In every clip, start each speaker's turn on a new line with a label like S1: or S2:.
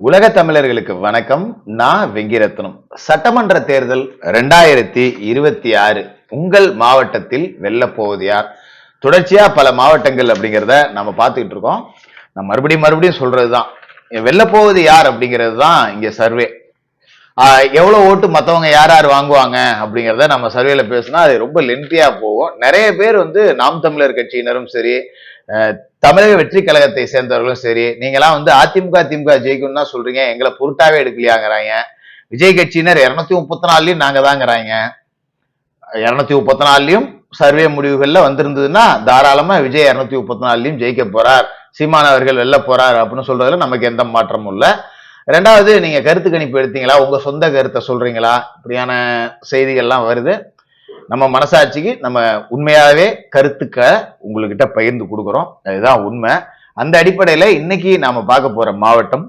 S1: உலக தமிழர்களுக்கு வணக்கம். நான் வெங்கிரத்னம். சட்டமன்ற தேர்தல் ரெண்டாயிரத்தி இருபத்தி ஆறு. உங்கள் மாவட்டத்தில் வெல்லப்போவது யார்? தொடர்ச்சியா பல மாவட்டங்கள் அப்படிங்கிறத நம்ம பார்த்துக்கிட்டு இருக்கோம். நான் மறுபடியும் மறுபடியும் சொல்றதுதான். வெல்ல போவது யார் அப்படிங்கிறது தான் இங்க சர்வே. எவ்வளோ ஓட்டு மற்றவங்க யார் யார் வாங்குவாங்க அப்படிங்கிறத நம்ம சர்வேல பேசினா அது ரொம்ப லென்த்தியாக போகும். நிறைய பேர் வந்து நாம் தமிழர் கட்சியினரும் சரி தமிழக வெற்றி கழகத்தை சேர்ந்தவர்களும் சரி நீங்களாம் வந்து அதிமுக திமுக ஜெயிக்கும்னா சொல்றீங்க. எங்களை பொருட்டாவே எடுக்கலையாங்கிறாங்க. விஜய் கட்சியினர் இரநூத்தி முப்பத்தி நாலுலையும் நாங்க தாங்கிறாங்க. இரநூத்தி முப்பத்தி நாலுலையும் சர்வே முடிவுகள்ல வந்திருந்ததுன்னா தாராளமா விஜய் இரநூத்தி முப்பத்தி நாலுலையும் ஜெயிக்க போறார் சீமானவர்கள் வெல்ல போறார் அப்படின்னு சொல்றதுல நமக்கு எந்த மாற்றமும் இல்லை. ரெண்டாவது நீங்க கருத்து கணிப்பு எடுத்தீங்களா? உங்க சொந்த கருத்தை சொல்றீங்களா? இப்படியான செய்திகள்லாம் வருது. நம்ம மனசாட்சிக்கு நம்ம உண்மையாகவே கருத்துக்க உங்ககிட்ட பகிர்ந்து கொடுக்குறோம். இதுதான் உண்மை. அந்த அடிப்படையில் இன்னைக்கு நாம பார்க்க போற மாவட்டம்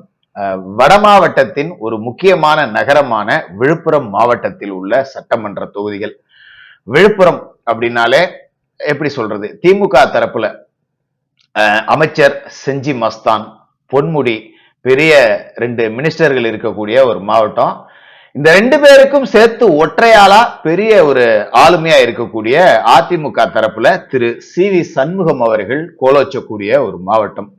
S1: வட மாவட்டத்தின் ஒரு முக்கியமான நகரமான விழுப்புரம் மாவட்டத்தில் உள்ள சட்டமன்ற தொகுதிகள். விழுப்புரம் அப்படின்னாலே எப்படி சொல்றது? திமுக தரப்புல அமைச்சர் செஞ்சி மஸ்தான் பொன்முடி பெரிய ரெண்டு மினிஸ்டர்கள் இருக்கக்கூடிய ஒரு மாவட்டம். இந்த ரெண்டு பேருக்கும் சேர்த்து ஒற்றையாளா பெரிய ஒரு ஆளுமையா இருக்கக்கூடிய அதிமுக தரப்புல திரு சி வி சண்முகம் அவர்கள் கோலோச்சக்கூடிய ஒரு மாவட்டம்.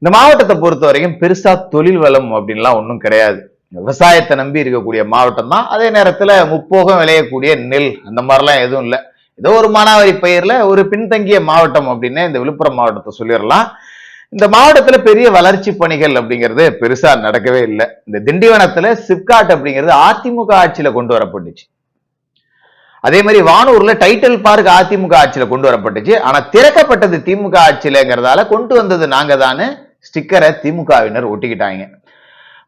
S1: இந்த மாவட்டத்தை பொறுத்த வரைக்கும் பெருசா தொழில் வளம் அப்படின்லாம் ஒன்றும் கிடையாது. விவசாயத்தை நம்பி இருக்கக்கூடிய மாவட்டம் தான். அதே நேரத்துல முப்போகம் விளையக்கூடிய நெல் அந்த மாதிரிலாம் எதுவும் இல்லை. ஏதோ ஒரு மானாவாரி பயிர்ல ஒரு பின்தங்கிய மாவட்டம் அப்படின்னு இந்த விழுப்புரம் மாவட்டத்தை சொல்லிடலாம். இந்த மாவட்டத்துல பெரிய வளர்ச்சி பணிகள் அப்படிங்கிறது பெருசா நடக்கவே இல்லை. இந்த திண்டிவனத்துல சிப்காட் அப்படிங்கிறது அதிமுக ஆட்சியில கொண்டு வரப்பட்டுச்சு. அதே மாதிரி வானூர்ல டைட்டில் பார்க் அதிமுக ஆட்சியில கொண்டு வரப்பட்டுச்சு. ஆனா திறக்கப்பட்டது திமுக ஆட்சியிலங்கிறதால கொண்டு வந்தது நாங்க தானே ஸ்டிக்கரை திமுகவினர் ஒட்டிக்கிட்டாங்க.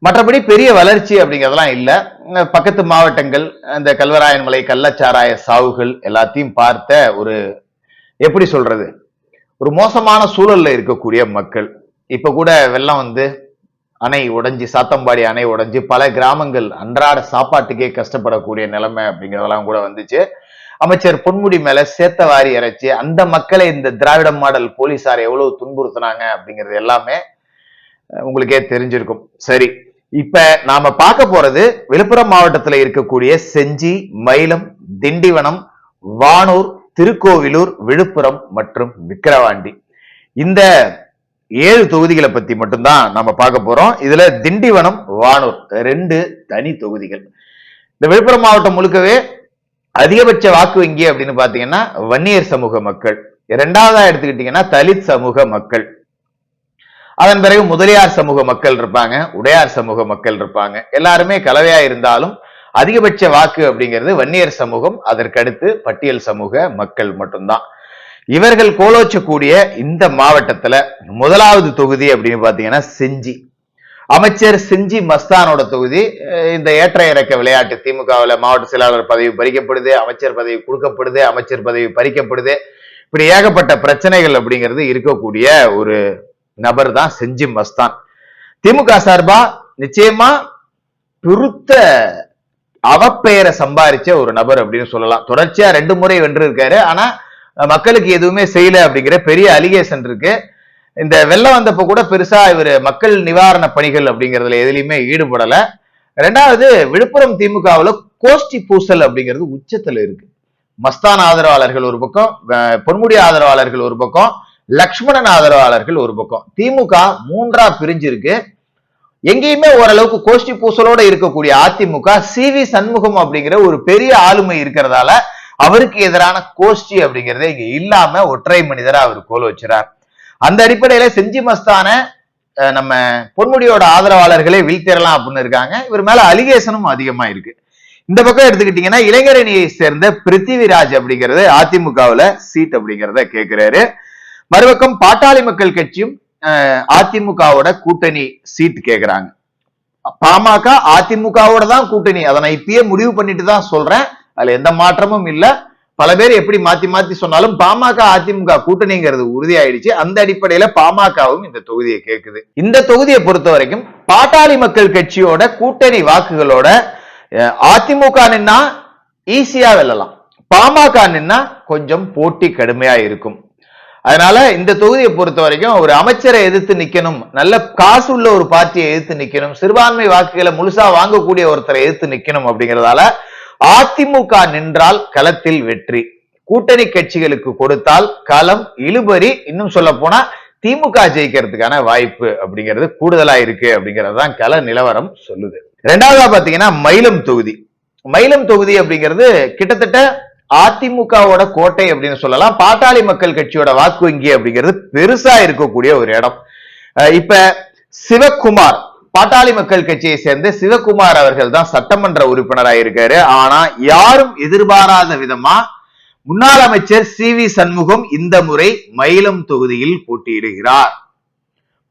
S1: மற்றபடி பெரிய வளர்ச்சி அப்படிங்கிறதெல்லாம் இல்லை. பக்கத்து மாவட்டங்கள் இந்த கல்வராயன் மலை கள்ளச்சாராய சாவுகள் எல்லாத்தையும் பார்த்த ஒரு எப்படி சொல்றது? ஒரு மோசமான சூழல்ல இருக்கக்கூடிய மக்கள் இப்ப கூட வெள்ளம் வந்து அணை உடைஞ்சு சாத்தம்பாடி அணை உடைஞ்சு பல கிராமங்கள் அன்றாட சாப்பாட்டுக்கே கஷ்டப்படக்கூடிய நிலைமை அப்படிங்கிறதெல்லாம் கூட வந்துச்சு. அமைச்சர் பொன்முடி மேல சேத்த வாரி இறைச்சி அந்த மக்களை இந்த திராவிட மாடல் போலீசார் எவ்வளவு துன்புறுத்தினாங்க அப்படிங்கிறது எல்லாமே உங்களுக்கே தெரிஞ்சிருக்கும். சரி இப்ப நாம பார்க்க போறது விழுப்புரம் மாவட்டத்துல இருக்கக்கூடிய செஞ்சி மயிலம் திண்டிவனம் வானூர் திருக்கோவிலூர் விழுப்புரம் மற்றும் விக்கிரவாண்டி. இந்த ஏழு தொகுதிகளை பத்தி மட்டும்தான் நம்ம பார்க்க போறோம். இதுல திண்டிவனம் வானூர் ரெண்டு தனி தொகுதிகள். இந்த விழுப்புரம் மாவட்டம் முழுக்கவே அதிகபட்ச வாக்கு வங்கி அப்படின்னு பாத்தீங்கன்னா வன்னியர் சமூக மக்கள். இரண்டாவதா எடுத்துக்கிட்டீங்கன்னா தலித் சமூக மக்கள். அதன் பிறகு முதலியார் சமூக மக்கள் இருப்பாங்க உடையார் சமூக மக்கள் இருப்பாங்க. எல்லாருமே கலவையா இருந்தாலும் அதிகபட்ச வாக்கு அப்படிங்கிறது வன்னியர் சமூகம் அதற்கடுத்து பட்டியல் சமூக மக்கள் மட்டும்தான். இவர்கள் கோலோச்சக்கூடிய இந்த மாவட்டத்துல முதலாவது தொகுதி அப்படின்னு பாத்தீங்கன்னா செஞ்சி. அமைச்சர் செஞ்சி மஸ்தானோட தொகுதி இந்த ஏற்ற இறக்க விளையாட்டு திமுகவில் மாவட்ட செயலாளர் பதவி பறிக்கப்படுது அமைச்சர் பதவி கொடுக்கப்படுது அமைச்சர் பதவி பறிக்கப்படுது. இப்படி ஏகப்பட்ட பிரச்சனைகள் அப்படிங்கிறது இருக்கக்கூடிய ஒரு நபர் தான் செஞ்சி மஸ்தான். திமுக சார்பா நிச்சயமா பெருத்த அவப்பெயரை சம்பாரிச்ச ஒரு நபர் அப்படின்னு சொல்லலாம். தொடர்ச்சியா ரெண்டு முறை வென்று இருக்காரு. ஆனா மக்களுக்கு எதுவுமே செய்யல அப்படிங்கிற பெரிய அலிகேஷன் இருக்கு. இந்த வெள்ளம் வந்தப்போ கூட பெருசா இவர் மக்கள் நிவாரண பணிகள் அப்படிங்கிறதுல எதுலையுமே ஈடுபடல. ரெண்டாவது விழுப்புரம் திமுகவில் கோஷ்டி பூசல் அப்படிங்கிறது உச்சத்துல இருக்கு. மஸ்தான் ஆதரவாளர்கள் ஒரு பக்கம் பொன்முடி ஆதரவாளர்கள் ஒரு பக்கம் லக்ஷ்மணன் ஆதரவாளர்கள் ஒரு பக்கம். திமுக மூன்றா பிரிஞ்சிருக்கு. எங்கேயுமே ஓரளவுக்கு கோஷ்டி பூசலோட இருக்கக்கூடிய அதிமுக சி வி சண்முகம் அப்படிங்கிற ஒரு பெரிய ஆளுமை இருக்கிறதால அவருக்கு எதிரான கோஷ்டி அப்படிங்கறதே இங்க இல்லாம ஒற்றை மனிதரா அவர் கோல் வச்சுறார். அந்த அடிப்படையில செஞ்சி மஸ்தான நம்ம பொன்முடியோட ஆதரவாளர்களே வீழ்த்திடலாம் அப்படின்னு இருக்காங்க. இவர் மேல அலிகேஷனும் அதிகமா இருக்கு. இந்த பக்கம் எடுத்துக்கிட்டீங்கன்னா இளைஞரணியை சேர்ந்த பிருத்திவிராஜ் அப்படிங்கிறது அதிமுகவுல சீட் அப்படிங்கிறத கேட்கிறாரு மறுபக்கம் பாட்டாளி மக்கள் கட்சியும் அதிமுகவோட கூட்டணி சீட் கேக்குறாங்க. பாமக அதிமுகவோட தான் கூட்டணி. அதை நான் இப்பயே முடிவு பண்ணிட்டு தான் சொல்றேன். அதுல எந்த மாற்றமும் இல்ல. பல பேர் எப்படி மாத்தி மாத்தி சொன்னாலும் பாமக அதிமுக கூட்டணிங்கிறது உறுதியாயிடுச்சு. அந்த அடிப்படையில பாமகவும் இந்த தொகுதியை கேக்குது. இந்த தொகுதியை பொறுத்த வரைக்கும் பாட்டாளி மக்கள் கட்சியோட கூட்டணி வாக்குகளோட அஹ், அதிமுக நின்னா ஈஸியா வெல்லலாம். பாமக நின்னா கொஞ்சம் போட்டி கடுமையா இருக்கும். அதனால இந்த தொகுதியை பொறுத்த வரைக்கும் ஒரு அமைச்சரை எதிர்த்து நிக்கணும் நல்ல காசு உள்ள ஒரு பார்ட்டியை எதிர்த்து நிக்கணும் சிறுபான்மை வாக்குகளை முழுசா வாங்கக்கூடிய ஒருத்தரை எதிர்த்து நிக்கணும் அப்படிங்கறதால அதிமுக நின்றால் களத்தில் வெற்றி. கூட்டணி கட்சிகளுக்கு கொடுத்தால் களம் இழுபறி. இன்னும் சொல்ல போனா திமுக ஜெயிக்கிறதுக்கான வாய்ப்பு அப்படிங்கிறது கூடுதலா இருக்கு அப்படிங்கிறது தான் கள நிலவரம் சொல்லுது. ரெண்டாவதா பாத்தீங்கன்னா மயிலம் தொகுதி. மயிலம் தொகுதி அப்படிங்கிறது கிட்டத்தட்ட அதிமுகவோட கோட்டை அப்படின்னு சொல்லலாம். பாட்டாளி மக்கள் கட்சியோட வாக்கு வங்கி அப்படிங்கிறது பெருசா இருக்கக்கூடிய ஒரு இடம். இப்ப சிவக்குமார் பாட்டாளி மக்கள் கட்சியை சேர்ந்த சிவகுமார் அவர்கள் தான் சட்டமன்ற உறுப்பினராக இருக்காரு. ஆனா யாரும் எதிர்பாராத விதமா முன்னாள் அமைச்சர் சி வி சண்முகம் இந்த முறை மயிலம் தொகுதியில் போட்டியிடுகிறார்.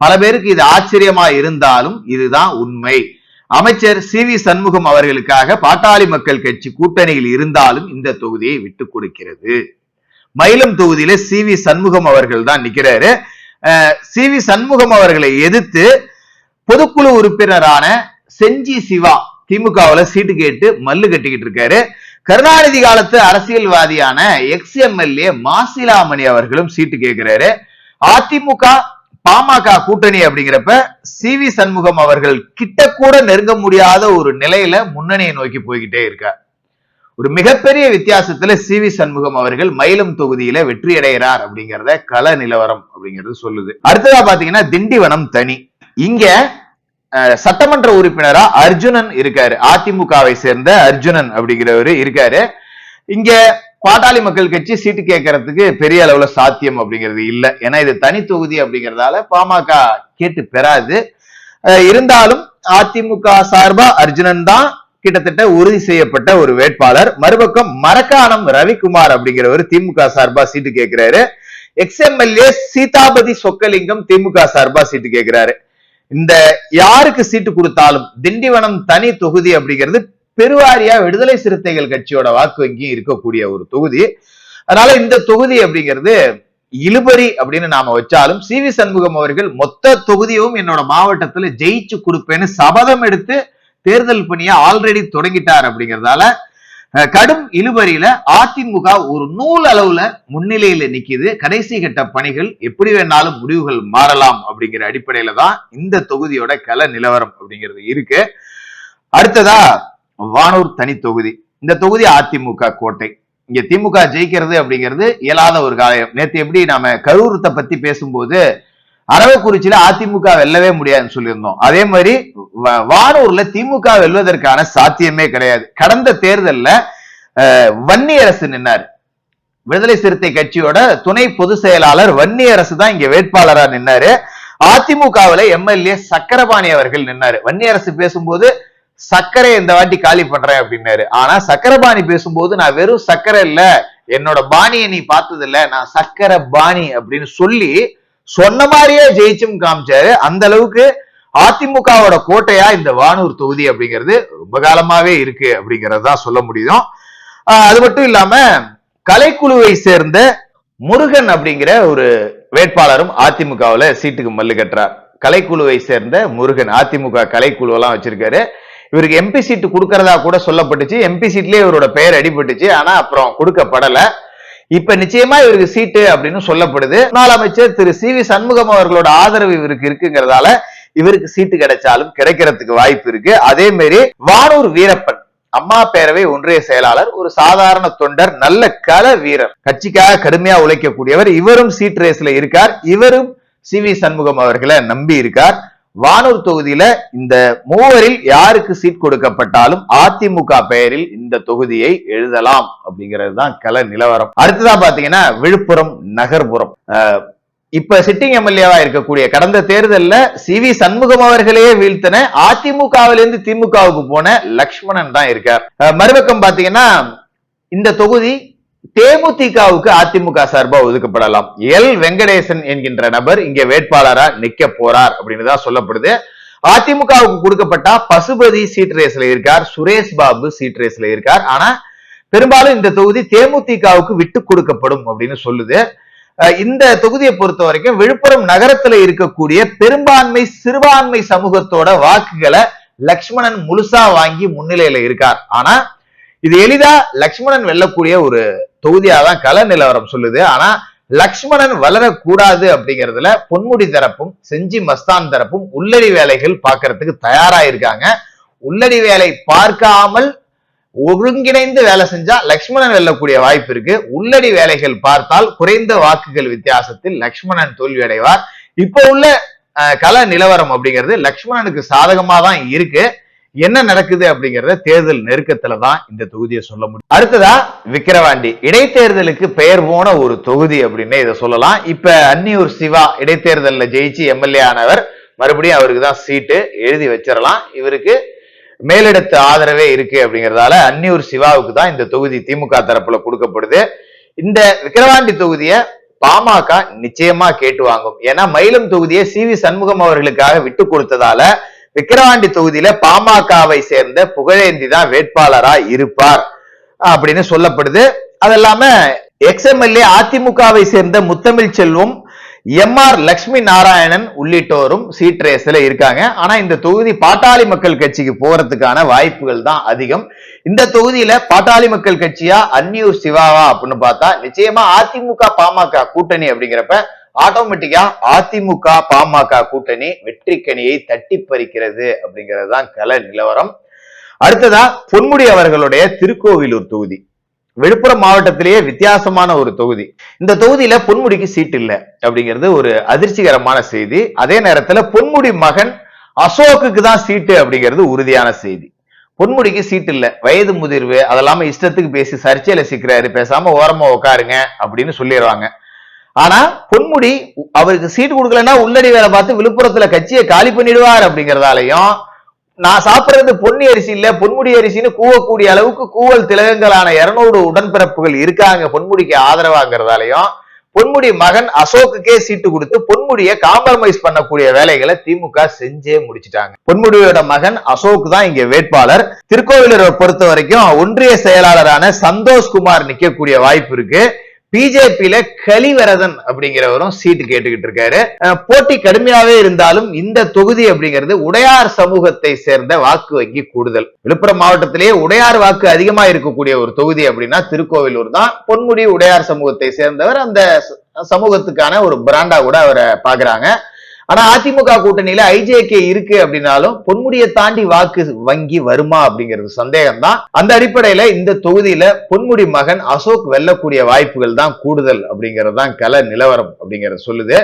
S1: பல பேருக்கு இது ஆச்சரியமா இருந்தாலும் இதுதான் உண்மை. அமைச்சர் சி வி சண்முகம் அவர்களுக்காக பாட்டாளி மக்கள் கட்சி கூட்டணியில் இருந்தாலும் இந்த தொகுதியை விட்டு கொடுக்கிறது. மயிலம் தொகுதியில சி வி சண்முகம் அவர்கள் தான் நிக்கிறாரு. சி வி சண்முகம் அவர்களை எதிர்த்து பொதுக்குழு உறுப்பினரான செஞ்சி சிவா திமுகவுல சீட்டு கேட்டு மல்லு கட்டிக்கிட்டு இருக்காரு. கருணாநிதி காலத்து அரசியல்வாதியான எக்ஸ் எம்எல்ஏ மாசிலாமணி அவர்களும் சீட்டு கேட்கிறாரு அதிமுக பாமக கூட்டணி அப்படிங்கிறப்ப சி வி சண்முகம் அவர்கள் கிட்ட கூட நெருங்க முடியாத ஒரு நிலையில முன்னணியை நோக்கி போய்கிட்டே இருக்கார். ஒரு மிகப்பெரிய வித்தியாசத்துல சி வி சண்முகம் அவர்கள் மயிலம் தொகுதியில வெற்றி அடைகிறார் அப்படிங்கறத கள நிலவரம் அப்படிங்கிறது சொல்லுது. அடுத்ததா பாத்தீங்கன்னா திண்டிவனம் தனி. இங்க அஹ், சட்டமன்ற உறுப்பினரா அர்ஜுனன் இருக்காரு. அதிமுகவை சேர்ந்த அர்ஜுனன் அப்படிங்கிறவரு இருக்காரு. இங்க பாட்டாளி மக்கள் கட்சி சீட்டு கேட்கறதுக்கு பெரிய அளவுல சாத்தியம் அப்படிங்கிறது இல்லை. ஏன்னா இது தனி தொகுதி அப்படிங்கிறதால பாமக கேட்டு பெறாது. இருந்தாலும் அதிமுக சார்பா அர்ஜுனன் தான் கிட்டத்தட்ட உறுதி செய்யப்பட்ட ஒரு வேட்பாளர். மறுபக்கம் மரக்காணம் ரவிக்குமார் அப்படிங்கிறவர் திமுக சார்பா சீட்டு கேட்கிறாரு. எக்ஸ்எம்எல்ஏ சீதாபதி சொக்கலிங்கம் திமுக சார்பா சீட்டு கேட்கிறாரு. இந்த யாருக்கு சீட்டு கொடுத்தாலும் திண்டிவனம் தனி தொகுதி அப்படிங்கிறது பெருவாரியா விடுதலை சிறுத்தைகள் கட்சியோட வாக்கு வங்கி இருக்கக்கூடிய ஒரு தொகுதி. அதனால இந்த தொகுதி அப்படிங்கிறது இழுபறி அப்படின்னு நாம வச்சாலும் சி வி சண்முகம் அவர்கள் மொத்த தொகுதியும் என்னோட மாவட்டத்துல ஜெயிச்சு கொடுப்பேன்னு சபதம் எடுத்து தேர்தல் பணியை ஆல்ரெடி தொடங்கிட்டார் அப்படிங்கிறதால கடும் இழுபறியில அதிமுக ஒரு நூல் அளவுல முன்னிலையில நிக்குது. கடைசி கட்ட பணிகள் எப்படி வேணாலும் முடிவுகள் மாறலாம் அப்படிங்கிற அடிப்படையில தான் இந்த தொகுதியோட கல நிலவரம் அப்படிங்கிறது இருக்கு. அடுத்ததா வானூர் தனி தொகுதி. இந்த தொகுதி அதிமுக கோட்டை. இங்க திமுக ஜெயிக்கிறது அப்படிங்கிறது இயலாத ஒரு காயம் நேத்து எப்படி நாம கரூரத்தை பத்தி பேசும்போது அரவக்குறிச்சியில அதிமுக வெல்லவே முடியாதுன்னு சொல்லியிருந்தோம். அதே மாதிரி வானூர்ல திமுக வெல்வதற்கான சாத்தியமே கிடையாது. கடந்த தேர்தல்ல அஹ், வன்னியரசு நின்னார். விடுதலை சிறுத்தை கட்சியோட துணை பொதுச் செயலாளர் வன்னியரசு தான் இங்க வேட்பாளரா நின்னாரு. அதிமுகவுல எம்எல்ஏ சக்கரபாணி அவர்கள் நின்னாரு. வன்னியரசு பேசும்போது சக்கரை இந்த வாட்டி காலி பண்றேன் அப்படின்னாரு. ஆனா சக்கரபாணி பேசும்போது நான் வெறும் சக்கரை இல்ல என்னோட பாணியை நீ பார்த்தது இல்ல நான் சக்கரை பாணி அப்படின்னு சொல்லி சொன்ன மாதிரியே ஜெயிச்சும் காமிச்சாரு. அந்த அளவுக்கு அதிமுகவோட கோட்டையா இந்த வானூர் தொகுதி அப்படிங்கிறது ரொம்ப காலமாவே இருக்கு அப்படிங்கறது தான் சொல்ல முடியும். அது மட்டும் இல்லாம கலைக்குழுவை சேர்ந்த முருகன் அப்படிங்கிற ஒரு வேட்பாளரும் அதிமுகவுல சீட்டுக்கு மல்லு கட்டுறார். கலைக்குழுவை சேர்ந்த முருகன் அதிமுக கலைக்குழு எல்லாம் வச்சிருக்காரு. இவருக்கு எம்பி சீட்டு கொடுக்கறதா கூட சொல்லப்பட்டுச்சு. எம்பி சீட்லயே இவரோட பெயர் அடிபட்டுச்சு. ஆனா அப்புறம் கொடுக்கப்படல. இப்ப நிச்சயமா இவருக்கு சீட்டு அப்படின்னு சொல்லப்படுது. முன்னாள் அமைச்சர் திரு சி வி சண்முகம் அவர்களோட ஆதரவு இவருக்கு இருக்குங்கிறதால இவருக்கு சீட்டு கிடைச்சாலும் கிடைக்கிறதுக்கு வாய்ப்பு இருக்கு. அதே மாதிரி வானூர் வீரப்பன் அம்மா பேரவை ஒன்றிய செயலாளர் ஒரு சாதாரண தொண்டர் நல்ல கல வீரர் கட்சிக்காக கடுமையா உழைக்கக்கூடியவர். இவரும் சீட் ரேஸ்ல இருக்கார். இவரும் சி வி சண்முகம் அவர்களை நம்பி இருக்கார். வானூர் தொகுதியில இந்த மூவரில் யாருக்கு சீட் கொடுக்கப்பட்டாலும் அதிமுக பெயரில் இந்த தொகுதியை எழுதலாம் அப்படிங்கிறது தான் கல நிலவரம். அடுத்ததா பாத்தீங்கன்னா விழுப்புரம் நகர்புறம். அஹ், இப்ப சிட்டிங் எம்எல்ஏவா இருக்கக்கூடிய கடந்த தேர்தல்ல சி வி சண்முகம் அவர்களையே வீழ்த்தின அதிமுகவிலிருந்து திமுகவுக்கு போன லக்ஷ்மணன் தான் இருக்கார். மறுபக்கம் பாத்தீங்கன்னா இந்த தொகுதி தேமுதிகவுக்கு அதிமுக சார்பாக ஒதுக்கப்படலாம். எல். வெங்கடேசன் என்கின்ற நபர் இங்க வேட்பாளரா நிக்க போறார் அப்படின்னு தான் சொல்லப்படுது. அதிமுகவுக்கு கொடுக்கப்பட்ட பசுபதி சீட் ரேஸ்ல இருக்கார் சுரேஷ் பாபு சீட் ரேஸ்ல இருக்கார். ஆனா பெரும்பாலும் இந்த தொகுதி தேமுதிகவுக்கு விட்டு கொடுக்கப்படும் அப்படின்னு சொல்லுது. இந்த தொகுதியை பொறுத்த வரைக்கும் விழுப்புரம் நகரத்துல இருக்கக்கூடிய பெரும்பான்மை சிறுபான்மை சமூகத்தோட வாக்குகளை லக்ஷ்மணன் முழுசா வாங்கி முன்னிலையில இருக்கார். ஆனா இது எளிதா லக்ஷ்மணன் வெல்லக்கூடிய ஒரு தொகுதியாதான் கள நிலவரம் சொல்லுது. ஆனா லக்ஷ்மணன் வளரக்கூடாது அப்படிங்கறதுல பொன்முடி தரப்பும் செஞ்சி மஸ்தான் தரப்பும் உள்ளடி வேலைகள் பார்க்கறதுக்கு தயாரா இருக்காங்க உள்ளடி வேலை பார்க்காமல் ஒருங்கிணைந்து வேலை செஞ்சா லக்ஷ்மணன் வெல்லக்கூடிய வாய்ப்பு இருக்கு. உள்ளடி வேலைகள் பார்த்தால் குறைந்த வாக்குகள் வித்தியாசத்தில் லக்ஷ்மணன் தோல்வி அடைவார் இப்போ உள்ள அஹ், நிலவரம் அப்படிங்கிறது லக்ஷ்மணனுக்கு சாதகமா தான் இருக்கு. என்ன நடக்குது அப்படிங்கறத தேர்தல் நெருக்கத்துல தான் இந்த தொகுதியை சொல்ல முடியும். அடுத்ததா விக்கிரவாண்டி. இடைத்தேர்தலுக்கு பெயர் போன ஒரு தொகுதி அப்படின்னு இதை சொல்லலாம். இப்ப அன்னியூர் சிவா இடைத்தேர்தலில் ஜெயிச்சு எம்எல்ஏ ஆனவர் மறுபடியும் அவருக்கு தான் சீட்டு எழுதி வச்சிடலாம். இவருக்கு மேலிடத்து ஆதரவே இருக்கு அப்படிங்கறதால அன்னியூர் சிவாவுக்கு தான் இந்த தொகுதி திமுக தரப்புல கொடுக்கப்படுது. இந்த விக்கிரவாண்டி தொகுதியை பாமக நிச்சயமா கேட்டு வாங்கும். ஏன்னா மயிலம் தொகுதியை சி வி சண்முகம் அவர்களுக்காக விட்டு கொடுத்ததால விக்கிரவாண்டி தொகுதியில பாமகவை சேர்ந்த புகழேந்தி தான் வேட்பாளரா இருப்பார் அப்படின்னு சொல்லப்படுது. அது இல்லாம எக்ஸ்எம்எல்ஏ அதிமுகவை சேர்ந்த முத்தமிழ் செல்வம் எம் ஆர் லட்சுமி நாராயணன் உள்ளிட்டோரும் சீட் ரேஸ்ல இருக்காங்க. ஆனா இந்த தொகுதி பாட்டாளி மக்கள் கட்சிக்கு போறதுக்கான வாய்ப்புகள் தான் அதிகம். இந்த தொகுதியில பாட்டாளி மக்கள் கட்சியா அந்நியூர் சிவாவா அப்படின்னு பார்த்தா நிச்சயமா அதிமுக பாமக கூட்டணி அப்படிங்கிறப்ப ஆட்டோமேட்டிக்கா அதிமுக பாமக கூட்டணி வெற்றிக்கனியை தட்டி பறிக்கிறது அப்படிங்கிறது தான் கல நிலவரம். அடுத்ததா பொன்முடி அவர்களுடைய திருக்கோவிலூர் தொகுதி. விழுப்புரம் மாவட்டத்திலேயே வித்தியாசமான ஒரு தொகுதி. இந்த தொகுதியில பொன்முடிக்கு சீட் இல்ல அப்படிங்கிறது ஒரு அதிர்ச்சிகரமான செய்தி. அதே நேரத்துல பொன்முடி மகன் அசோக்குக்கு தான் சீட்டு அப்படிங்கிறது உறுதியான செய்தி. பொன்முடிக்கு சீட் இல்ல. வயது முதிர்வு அதெல்லாம இஷ்டத்துக்கு பேசி சர்ச்சையில சிக்கிறாரு. பேசாம ஓரமா உட்காருங்க அப்படின்னு சொல்லிடுவாங்க ஆனா பொன்முடி அவருக்கு சீட் கொடுக்கலன்னா உள்ளடி வேலை பார்த்து விழுப்புரத்துல கட்சியை காலி பண்ணிடுவார் அப்படிங்கறதாலையும் நான் சாப்பிடுறது பொன்னி அரிசி இல்ல பொன்முடி அரிசின்னு கூவக்கூடிய அளவுக்கு கூவல் திலகங்களான இருநூறு உடன்பிறப்புகள் இருக்காங்க பொன்முடிக்கு ஆதரவாங்கிறதாலையும் பொன்முடி மகன் அசோக்குக்கே சீட்டு கொடுத்து பொன்முடியை காம்ப்ரமைஸ் பண்ணக்கூடிய வேலைகளை திமுக செஞ்சே முடிச்சிட்டாங்க. பொன்முடியோட மகன் அசோக் தான் இங்க வேட்பாளர். திருக்கோவிலூரை பொறுத்த வரைக்கும் ஒன்றிய செயலாளரான சந்தோஷ்குமார் நிக்கக்கூடிய வாய்ப்பு இருக்கு. பிஜேபியில கலிவரதன் அப்படிங்கிறவரும் சீட்டு கேட்டுக்கிட்டு இருக்காரு. அஹ் போட்டி கடுமையாவே இருந்தாலும் இந்த தொகுதி அப்படிங்கிறது உடையார் சமூகத்தை சேர்ந்த வாக்கு வங்கி கூடுதல். விழுப்புரம் மாவட்டத்திலேயே உடையார் வாக்கு அதிகமா இருக்கக்கூடிய ஒரு தொகுதி அப்படின்னா திருக்கோவிலூர் தான். பொன்முடி உடையார் சமூகத்தை சேர்ந்தவர் அந்த சமூகத்துக்கான ஒரு பிராண்டா கூட அவரை பாக்குறாங்க ஆனா அதிமுக கூட்டணியில ஐஜேகே இருக்கு அப்படின்னாலும் பொன்முடியை தாண்டி வாக்கு வங்கி வருமா அப்படிங்கிறது சந்தேகம் தான் அந்த அடிப்படையில இந்த தொகுதியில பொன்முடி மகன் அசோக் வெல்லக்கூடிய வாய்ப்புகள் தான் கூடுதல் அப்படிங்கிறது தான் கல நிலவரம் அப்படிங்கறத சொல்லுது.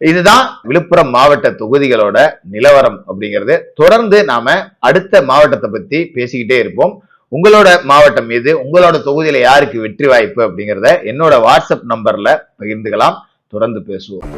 S1: இதுதான் விழுப்புரம் மாவட்ட தொகுதிகளோட நிலவரம் அப்படிங்கிறது. தொடர்ந்து நாம அடுத்த மாவட்டத்தை பத்தி பேசிக்கிட்டே இருப்போம். உங்களோட மாவட்டம் எது? உங்களோட தொகுதியில யாருக்கு வெற்றி வாய்ப்பு அப்படிங்கிறத என்னோட வாட்ஸ்அப் நம்பர்ல பகிர்ந்துக்கலாம். தொடர்ந்து பேசுவோம்.